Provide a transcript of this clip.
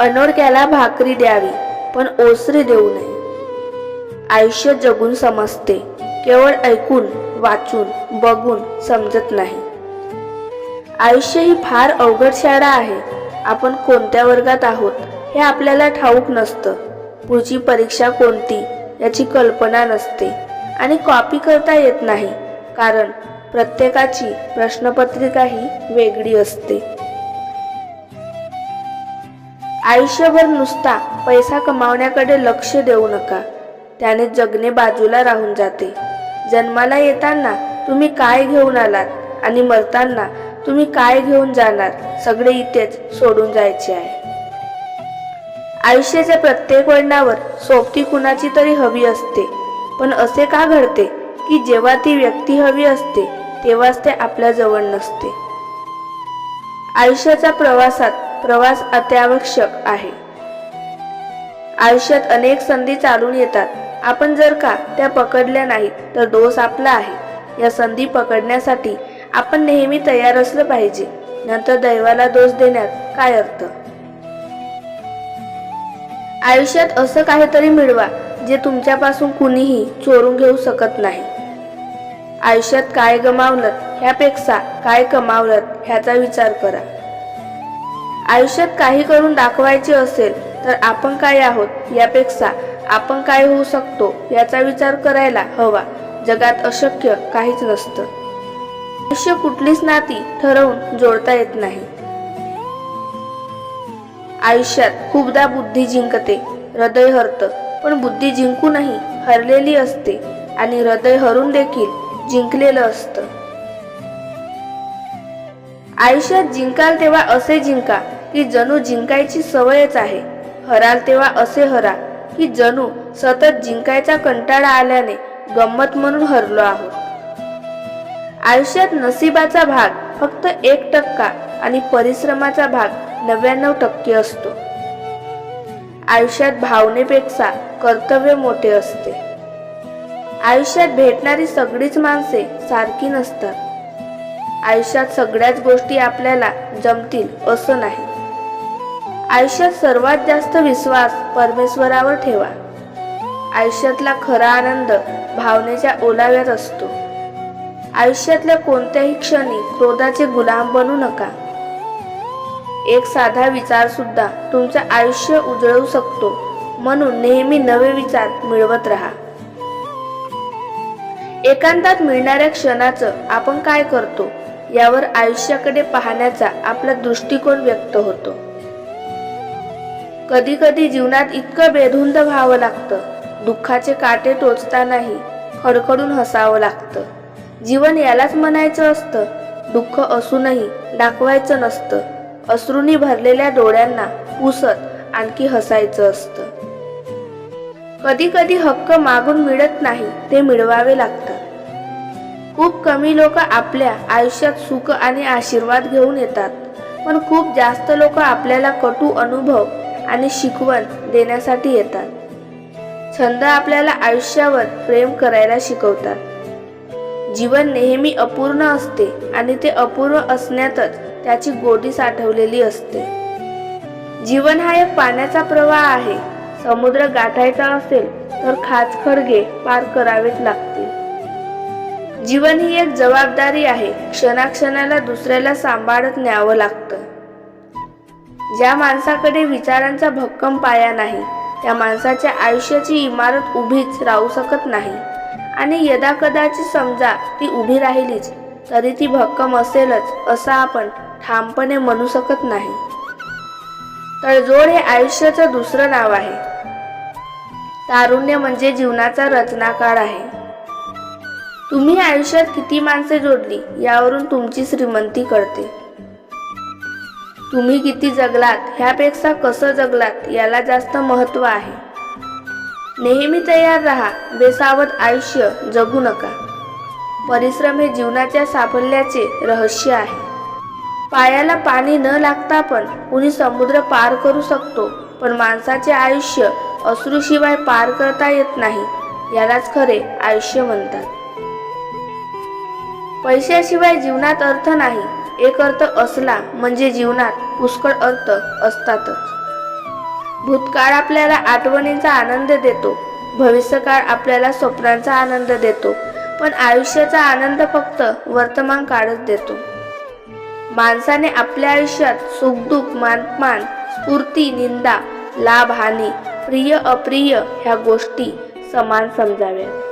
अनोळक्याला भाकरी द्यावी पण ओसरी देऊ नये. आयुष्य जगून समजते केवळ ऐकून वाचून बघून समजत नाही. आयुष्य ही फार अवघड शाळा आहे आपण कोणत्या वर्गात आहोत हे आपल्याला ठाऊक नसतं. पुढची परीक्षा कोणती याची कल्पना नसते आणि कॉपी करता येत नाही कारण प्रत्येकाची प्रश्नपत्रिका ही वेगळी असते. आयुष्यभर नुसता पैसा कमावण्याकडे लक्ष देऊ नका. त्याने जगणे बाजूला राहून जाते. जन्माला येताना तुम्ही काय घेऊन आलात आणि मरताना तुम्ही काय घेऊन जाणार सगळे इथेच सोडून जायचे आहे. आयुष्याच्या प्रत्येक वळणावर सोबती कुणाची तरी हवी असते. पण असे का घडते की जेव्हा ती व्यक्ती हवी असते तेव्हाच ते आपल्या जवळ नसते. आयुष्याच्या प्रवासात प्रवास अत्यावश्यक आहे. आयुष्यात अनेक संधी चालून येतात. आपण जर का त्या पकडल्या नाहीत तर दोष आपला आहे. या संधी पकडण्यासाठी आपण नेहमी तयार असलं पाहिजे. नंतर दैवाला दोष देण्यात काय अर्थ? आयुष्यात असं काहीतरी मिळवा जे तुमच्यापासून कुणीही चोरून घेऊ शकत नाही. आयुष्यात काय गमावलं ह्यापेक्षा काय कमावलं ह्याचा विचार करा. आयुष्यात काही करून दाखवायचे असेल तर आपण काय आहोत यापेक्षा आपण काय होऊ शकतो याचा विचार करायला हवा. जगात अशक्य काहीच नसतं. आयुष्य कुठलीच नाती ठरवून जोडता येत नाही. आयुष्यात खूपदा बुद्धी जिंकते हृदय हरतं पण बुद्धी जिंकूनही हरलेली असते आणि हृदय हरून देखील जिंकलेलं असतं. आयुष्यात जिंकाल तेव्हा असे जिंका की जणू जिंकायची सवयच आहे. हराल तेव्हा असे हरा की जणू सतत जिंकायचा कंटाळा आल्याने गंमत म्हणून हरलो आहोत आयुष्यात नशिबाचा भाग फक्त एक टक्का आणि परिश्रमाचा भाग नव्याण्णव टक्के असतो. आयुष्यात भावनेपेक्षा कर्तव्य मोठे असते. आयुष्यात भेटणारी सगळीच माणसे सारखी नसतात. आयुष्यात सगळ्याच गोष्टी आपल्याला जमतील असं नाही. आयुष्यात सर्वात जास्त विश्वास परमेश्वरावर ठेवा. आयुष्यातला खरा आनंद भावनेच्या ओलाव्यात असतो. आयुष्यातल्या कोणत्याही क्षणी क्रोधाचे गुलाम बनू नका. एक साधा विचार सुद्धा तुमचं आयुष्य उजळवू शकतो म्हणून नेहमी नवे विचार मिळवत राहा. एकांतात मिळणाऱ्या क्षणाचं आपण काय करतो यावर आयुष्याकडे पाहण्याचा आपला दृष्टिकोन व्यक्त होतो. कधी कधी जीवनात इतकं बेधुंद व्हावं लागतं. दुःखाचे काटे टोचतानाही खडखडून हसावं लागतं. जीवन यालाच म्हणायचं असतं. दुःख असूनही दाखवायचं नसतं. अश्रूंनी भरलेल्या डोळ्यांना पुसत आणखी हसायचं असतं. कधी कधी हक्क मागून मिळत नाही ते मिळवावे लागतात. खूप कमी लोक आपल्या आयुष्यात सुख आणि आशीर्वाद घेऊन येतात. पण खूप जास्त लोक आपल्याला कटू अनुभव आणि शिकवण देण्यासाठी येतात. छंद आपल्याला आयुष्यावर प्रेम करायला शिकवतात. जीवन नेहमी अपूर्ण असते आणि ते अपूर्ण असण्यातच त्याची गोडी साठवलेली असते. जीवन हा एक पाण्याचा प्रवाह आहे. समुद्र गाठायचा असेल तर खाच खडगे पार करावेच लागतील. जीवन ही एक जबाबदारी आहे. क्षणाक्षणाला दुसऱ्याला सांभाळत न्यावं लागतं. ज्या माणसाकडे विचारांचा भक्कम पाया नाही त्या माणसाच्या आयुष्याची इमारत उभीच राहू शकत नाही. आणि यदाकदाची समजा ती उभी राहिलीच तरी ती भक्कम असेलच असं आपण ठामपणे म्हणू शकत नाही. तळजोड हे आयुष्याचं दुसरं नाव आहे. तारुण्य म्हणजे जीवनाचा रचनाकाळ आहे. तुम्ही आयुष्यात किती माणसे जोडली यावरून तुमची श्रीमंती कळते. तुम्ही किती जगलात ह्यापेक्षा कसं जगलात याला जास्त महत्त्व आहे. नेहमी तयार राहा बेसावत आयुष्य जगू नका. परिश्रम हे जीवनाच्या साफल्याचे रहस्य आहे. पायाला पाणी न लागता पण कुणी समुद्र पार करू शकतो पण माणसाचे आयुष्य अश्रूशिवाय पार करता येत नाही यालाच खरे आयुष्य म्हणतात. पैशाशिवाय जीवनात अर्थ नाही एक अर्थ असला म्हणजे जीवनात पुष्कळ अर्थ असतातच. भूतकाळ आपल्याला आठवणींचा आनंद देतो. भविष्यकाळ आपल्याला स्वप्नांचा आनंद देतो. पण आयुष्याचा आनंद फक्त वर्तमान काळच देतो. माणसाने आपल्या आयुष्यात सुखदुःख मानपान स्फूर्ती निंदा लाभ हानी प्रिय अप्रिय ह्या गोष्टी समान समजाव्या